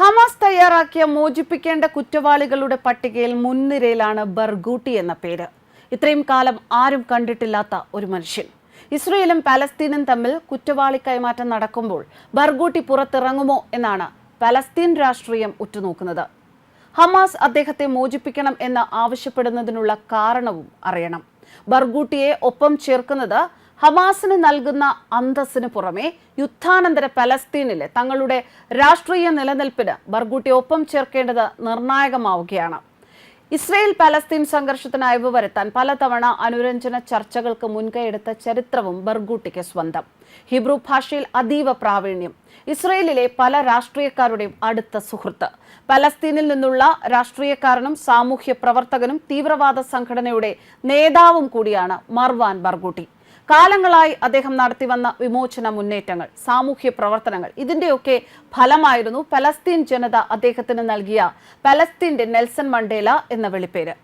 Hamas തയ്യാറാക്കിയ മോചിപ്പിക്കേണ്ട കുറ്റവാളികളുടെ പട്ടികയിൽ മുൻനിരയിലാണ് ബർഗൂട്ടി എന്ന പേര്. ഇത്രയും കാലം ആരും കണ്ടിട്ടില്ലാത്ത ഒരു മനുഷ്യൻ. ഇസ്രയേലും പലസ്തീനും തമ്മിൽ കുറ്റവാളി കൈമാറ്റം നടക്കുമ്പോൾ ബർഗൂട്ടി പുറത്തിറങ്ങുമോ എന്നാണ് പലസ്തീൻ രാഷ്ട്രീയം ഉറ്റുനോക്കുന്നത്. ഹമാസ് അദ്ദേഹത്തെ മോചിപ്പിക്കണം എന്ന് ആവശ്യപ്പെടുന്നതിനുള്ള കാരണവും അറിയണം. ബർഗൂട്ടിയെ ഒപ്പം ചേർക്കുന്നത് ഹമാസിന് നൽകുന്ന അന്തസ്സിന് പുറമെ യുദ്ധാനന്തര പലസ്തീനിലെ തങ്ങളുടെ രാഷ്ട്രീയ നിലനിൽപ്പിന് ബർഗുട്ടി ഒപ്പം ചേർക്കേണ്ടത് നിർണായകമാവുകയാണ്. ഇസ്രയേൽ പലസ്തീൻ സംഘർഷത്തിന് അയവ് വരുത്താൻ പലതവണ അനുരഞ്ജന ചർച്ചകൾക്ക് മുൻകൈയെടുത്ത ചരിത്രവും ബർഗൂട്ടിക്ക് സ്വന്തം. ഹിബ്രു ഭാഷയിൽ അതീവ പ്രാവീണ്യം. ഇസ്രയേലിലെ പല രാഷ്ട്രീയക്കാരുടെയും അടുത്ത സുഹൃത്ത്. പലസ്തീനിൽ നിന്നുള്ള രാഷ്ട്രീയക്കാരനും സാമൂഹ്യ പ്രവർത്തകനും തീവ്രവാദ സംഘടനയുടെ നേതാവും കൂടിയാണ് മർവാൻ ബർഗൂട്ടി. കാലങ്ങളായി അദ്ദേഹം നടത്തിവന്ന വിമോചന മുന്നേറ്റങ്ങൾ സാമൂഹ്യ പ്രവർത്തനങ്ങൾ ഇതിന്റെയൊക്കെ ഫലമായിരുന്നു പലസ്തീൻ ജനത അദ്ദേഹത്തിന് നൽകിയ പലസ്തീന്റെ നെൽസൺ മണ്ടേല എന്ന വിളിപ്പേര്.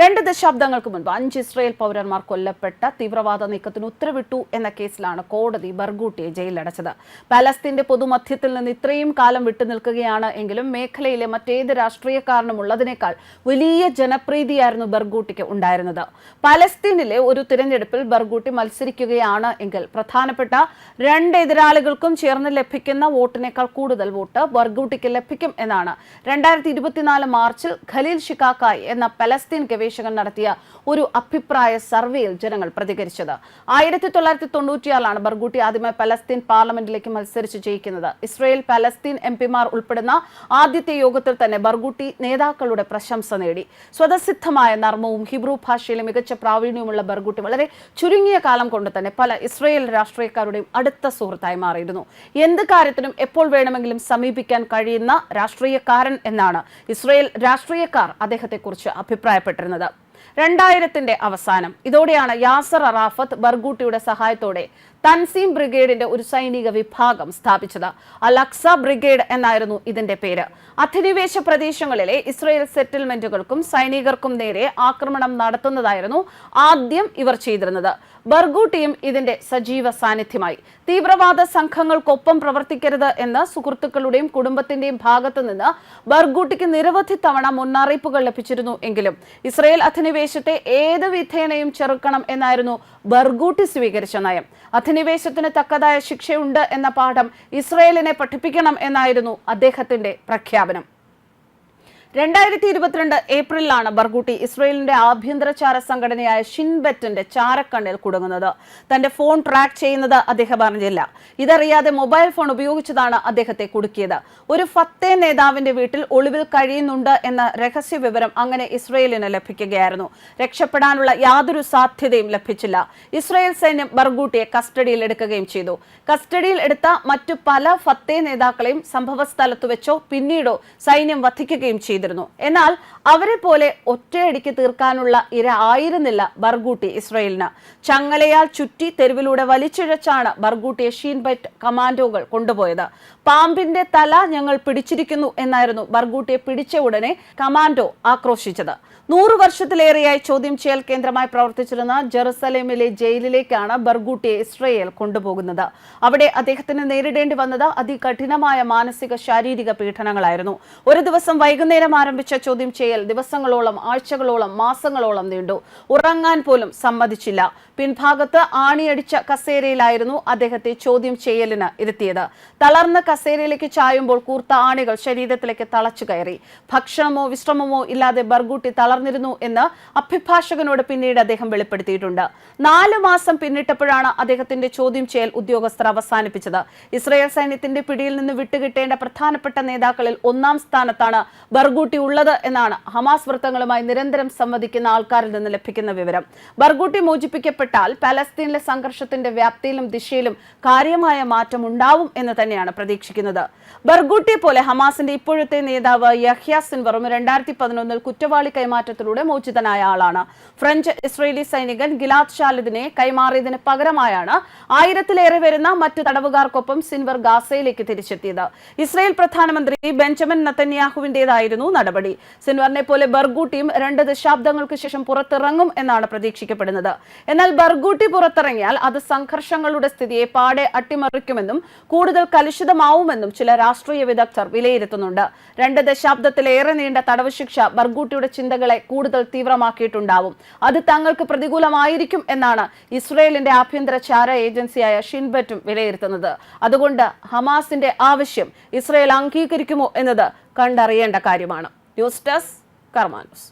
രണ്ട് ദശാബ്ദങ്ങൾക്ക് മുൻപ് അഞ്ച് ഇസ്രയേൽ പൗരന്മാർ കൊല്ലപ്പെട്ട തീവ്രവാദ നീക്കത്തിന് ഉത്തരവിട്ടു എന്ന കേസിലാണ് കോടതി ബർഗൂട്ടിയെ ജയിലടച്ചത് പലസ്തീന്റെ പൊതുമധ്യത്തിൽ നിന്ന് ഇത്രയും കാലം വിട്ടുനിൽക്കുകയാണ് എങ്കിലും മേഖലയിലെ മറ്റേത് രാഷ്ട്രീയക്കാരനും ഉള്ളതിനേക്കാൾ വലിയ ജനപ്രീതിയായിരുന്നു ബർഗൂട്ടിക്ക് ഉണ്ടായിരുന്നത്. പലസ്തീനിലെ ഒരു തിരഞ്ഞെടുപ്പിൽ ബർഗൂട്ടി മത്സരിക്കുകയാണ് എങ്കിൽ പ്രധാനപ്പെട്ട രണ്ട് എതിരാളികൾക്കും ചേർന്ന് ലഭിക്കുന്ന വോട്ടിനേക്കാൾ കൂടുതൽ വോട്ട് ബർഗൂട്ടിക്ക് ലഭിക്കും എന്നാണ്. രണ്ടായിരത്തി ഇരുപത്തിനാല് മാർച്ചിൽ ഖലീൽ ഷിക്കാക്കായ് എന്ന പലസ്തീൻ ഗവേഷകൻ നടത്തിയ ഒരു അഭിപ്രായ സർവേയിൽ ജനങ്ങൾ പ്രതികരിച്ചത്. ആയിരത്തി തൊള്ളായിരത്തി തൊണ്ണൂറ്റിയാറിലാണ് ബർഗൂട്ടി ആദ്യമായി പലസ്തീൻ പാർലമെന്റിലേക്ക് മത്സരിച്ച് ജയിക്കുന്നത്. ഇസ്രയേൽ പലസ്തീൻ എം പിമാർ ഉൾപ്പെടുന്ന ആദ്യത്തെ യോഗത്തിൽ തന്നെ ബർഗൂട്ടി നേതാക്കളുടെ പ്രശംസ നേടി. സ്വതസിദ്ധമായ നർമ്മവും ഹിബ്രു ഭാഷയിലെ മികച്ച പ്രാവീണ്യവുമുള്ള ബർഗൂട്ടി വളരെ ചുരുങ്ങിയ കാലം കൊണ്ട് തന്നെ പല ഇസ്രയേൽ രാഷ്ട്രീയക്കാരുടെയും അടുത്ത സുഹൃത്തായി മാറിയിരുന്നു. എന്ത് കാര്യത്തിനും എപ്പോൾ വേണമെങ്കിലും സമീപിക്കാൻ കഴിയുന്ന രാഷ്ട്രീയക്കാരൻ എന്നാണ് ഇസ്രയേൽ രാഷ്ട്രീയക്കാർ അദ്ദേഹത്തെക്കുറിച്ച് അഭിപ്രായപ്പെട്ടിരുന്നത്. രണ്ടായിരത്തിന്റെ അവസാനം. ഇതോടെയാണ് യാസർ അറാഫത്ത് ബർഗൂട്ടിയുടെ സഹായത്തോടെ തൻസീം ബ്രിഗേഡിന്റെ ഒരു സൈനിക വിഭാഗം സ്ഥാപിച്ചത്. അലക്സ ബ്രിഗേഡ് എന്നായിരുന്നു ഇതിന്റെ പേര്. അധിനിവേശ പ്രദേശങ്ങളിലെ ഇസ്രയേൽ സെറ്റിൽമെന്റുകൾക്കും സൈനികർക്കും നേരെ ആക്രമണം നടത്തുന്നതായിരുന്നു ആദ്യം ഇവർ ചെയ്തിരുന്നത്. ബർഗൂട്ടിയും ഇതിന്റെ സജീവ സാന്നിധ്യമായി. തീവ്രവാദ സംഘങ്ങൾക്കൊപ്പം പ്രവർത്തിക്കരുത് എന്ന് സുഹൃത്തുക്കളുടെയും കുടുംബത്തിന്റെയും ഭാഗത്തു നിന്ന് ബർഗൂട്ടിക്ക് നിരവധി തവണ മുന്നറിയിപ്പുകൾ ലഭിച്ചിരുന്നു എങ്കിലും ഇസ്രയേൽ അധിനിവേശത്തെ ഏത് വിധേനയും ചെറുക്കണം എന്നായിരുന്നു ബർഗൂട്ടി സ്വീകരിച്ച നയം. അധിനിവേശത്തിന് തക്കതായ ശിക്ഷയുണ്ട് എന്ന പാഠം ഇസ്രയേലിനെ പഠിപ്പിക്കണം എന്നായിരുന്നു അദ്ദേഹത്തിന്റെ പ്രഖ്യാപനം. രണ്ടായിരത്തി ഇരുപത്തിരണ്ട് ഏപ്രിലാണ് ബർഗൂട്ടി ഇസ്രയേലിന്റെ ആഭ്യന്തര ചാര സംഘടനയായ ഷിൻബെറ്റിന്റെ ചാരക്കണ്ണിൽ കുടുങ്ങുന്നത്. തന്റെ ഫോൺ ട്രാക്ക് ചെയ്യുന്നത് അദ്ദേഹം അറിഞ്ഞില്ല. ഇതറിയാതെ മൊബൈൽ ഫോൺ ഉപയോഗിച്ചതാണ് അദ്ദേഹത്തെ കുടുക്കിയത്. ഒരു ഫത്തേ നേതാവിന്റെ വീട്ടിൽ ഒളിവിൽ കഴിയുന്നുണ്ട് എന്ന രഹസ്യ വിവരം അങ്ങനെ ഇസ്രയേലിന് ലഭിക്കുകയായിരുന്നു. രക്ഷപ്പെടാനുള്ള യാതൊരു സാധ്യതയും ലഭിച്ചില്ല. ഇസ്രയേൽ സൈന്യം ബർഗൂട്ടിയെ കസ്റ്റഡിയിൽ എടുക്കുകയും ചെയ്തു. കസ്റ്റഡിയിൽ എടുത്ത മറ്റു പല ഫത്തേ നേതാക്കളെയും സംഭവ സ്ഥലത്ത് വെച്ചോ പിന്നീടോ സൈന്യം വധിക്കുകയും ചെയ്തിരുന്നു. എന്നാൽ അവരെ പോലെ ഒറ്റയടിക്ക് തീർക്കാനുള്ള ഇര ആയിരുന്നില്ല ബർഗൂട്ടി ഇസ്രയേലിന്. ചങ്ങലയാൽ ചുറ്റി തെരുവിലൂടെ വലിച്ചിഴച്ചാണ് ബർഗൂട്ടിയെ ഷീൻബെറ്റ് കമാൻഡോകൾ കൊണ്ടുപോയത്. പാമ്പിന്റെ തല ഞങ്ങൾ പിടിച്ചിരിക്കുന്നു എന്നായിരുന്നു ബർഗൂട്ടിയെ പിടിച്ച ഉടനെ കമാൻഡോ ആക്രോശിച്ചത്. നൂറു വർഷത്തിലേറെയായി ചോദ്യം ചെയ്യൽ കേന്ദ്രമായി പ്രവർത്തിച്ചിരുന്ന ജെറുസലേമിലെ ജയിലിലേക്കാണ് ബർഗൂട്ടിയെ ഇസ്രയേൽ കൊണ്ടുപോകുന്നത്. അവിടെ അദ്ദേഹത്തിന് നേരിടേണ്ടി വന്നത് അതികഠിനമായ മാനസിക ശാരീരിക പീഡനങ്ങളായിരുന്നു. ഒരു ദിവസം വൈകുന്നേരം ആരംഭിച്ച ചോദ്യം ചെയ്യൽ ദിവസങ്ങളോളം ആഴ്ചകളോളം മാസങ്ങളോളം നീണ്ടു. ഉറങ്ങാൻ പോലും സമ്മതിച്ചില്ല. പിൻഭാഗത്ത് ആണിയടിച്ച കസേരയിലായിരുന്നു അദ്ദേഹത്തെ ചോദ്യം ചെയ്യലിന് ഇരുത്തിയത്. തളർന്ന കസേരയിലേക്ക് ചായുമ്പോൾ കൂർത്ത ആണികൾ ശരീരത്തിലേക്ക് തളച്ചു കയറി. ഭക്ഷണമോ വിശ്രമമോ ഇല്ലാതെ ബർഗൂട്ടി തളർന്നിരുന്നു എന്ന് അഭിഭാഷകനോട് പിന്നീട് അദ്ദേഹം വെളിപ്പെടുത്തിയിട്ടുണ്ട്. നാല് മാസം പിന്നിട്ടപ്പോഴാണ് അദ്ദേഹത്തിന്റെ ചോദ്യം ചെയ്യൽ ഉദ്യോഗസ്ഥർ അവസാനിപ്പിച്ചത്. ഇസ്രയേൽ സൈന്യത്തിന്റെ പിടിയിൽ നിന്ന് വിട്ടുകിട്ടേണ്ട പ്രധാനപ്പെട്ട നേതാക്കളിൽ ഒന്നാം സ്ഥാനത്താണ് ബർഗൂട്ടി ഉള്ളത് എന്നാണ് ഹമാസ് വൃത്തങ്ങളുമായി നിരന്തരം സംവദിക്കുന്ന ആൾക്കാരിൽ നിന്ന് ലഭിക്കുന്ന വിവരം. ബർഗൂട്ടി മോചിപ്പിക്കപ്പെട്ടാൽ പലസ്തീനിലെ സംഘർഷത്തിന്റെ വ്യാപ്തിയിലും ദിശയിലും കാര്യമായ മാറ്റം ഉണ്ടാവും എന്ന് തന്നെയാണ് പ്രതീക്ഷിക്കുന്നത്. ബർഗൂട്ടിയെ പോലെ ഹമാസിന്റെ ഇപ്പോഴത്തെ നേതാവ് യഹ്യ സിൻവറും രണ്ടായിരത്തി പതിനൊന്നിൽ കുറ്റവാളി കൈമാറ്റത്തിലൂടെ മോചിതനായ ആളാണ്. ഫ്രഞ്ച് ഇസ്രയേലി സൈനികൻ ഗിലാദ് ഷാലിദിനെ കൈമാറിയതിന് പകരമായാണ് ആയിരത്തിലേറെ വരുന്ന മറ്റു തടവുകാർക്കൊപ്പം സിൻവർ ഗാസയിലേക്ക് തിരിച്ചെത്തിയത്. ഇസ്രയേൽ പ്രധാനമന്ത്രി ബെഞ്ചമിൻ നത്തന്യാഹുവിന്റേതായിരുന്നു നടപടി. സിൻവറിനെ പോലെ ബർഗൂട്ടിയും രണ്ട് ദശാബ്ദങ്ങൾക്ക് ശേഷം പുറത്തിറങ്ങും എന്നാണ് പ്രതീക്ഷിക്കപ്പെടുന്നത്. എന്നാൽ ബർഗൂട്ടി പുറത്തിറങ്ങിയാൽ അത് സംഘർഷങ്ങളുടെ സ്ഥിതിയെ പാടെ അട്ടിമറിക്കുമെന്നും കൂടുതൽ കലുഷിതമാവുമെന്നും ചില രാഷ്ട്രീയ വിദഗ്ധർ വിലയിരുത്തുന്നുണ്ട്. രണ്ട് ദശാബ്ദത്തിലേറെ നീണ്ട തടവ് ശിക്ഷ ബർഗൂട്ടിയുടെ ചിന്തകളെ കൂടുതൽ തീവ്രമാക്കിയിട്ടുണ്ടാവും. അത് തങ്ങൾക്ക് പ്രതികൂലമായിരിക്കും എന്നാണ് ഇസ്രയേലിന്റെ ആഭ്യന്തര ചാര ഏജൻസിയായ ഷിൻബറ്റും വിലയിരുത്തുന്നത്. അതുകൊണ്ട് ഹമാസിന്റെ ആവശ്യം ഇസ്രയേൽ അംഗീകരിക്കുമോ എന്നത് കണ്ടറിയേണ്ട കാര്യമാണ്. News desk കർമാനൂസ്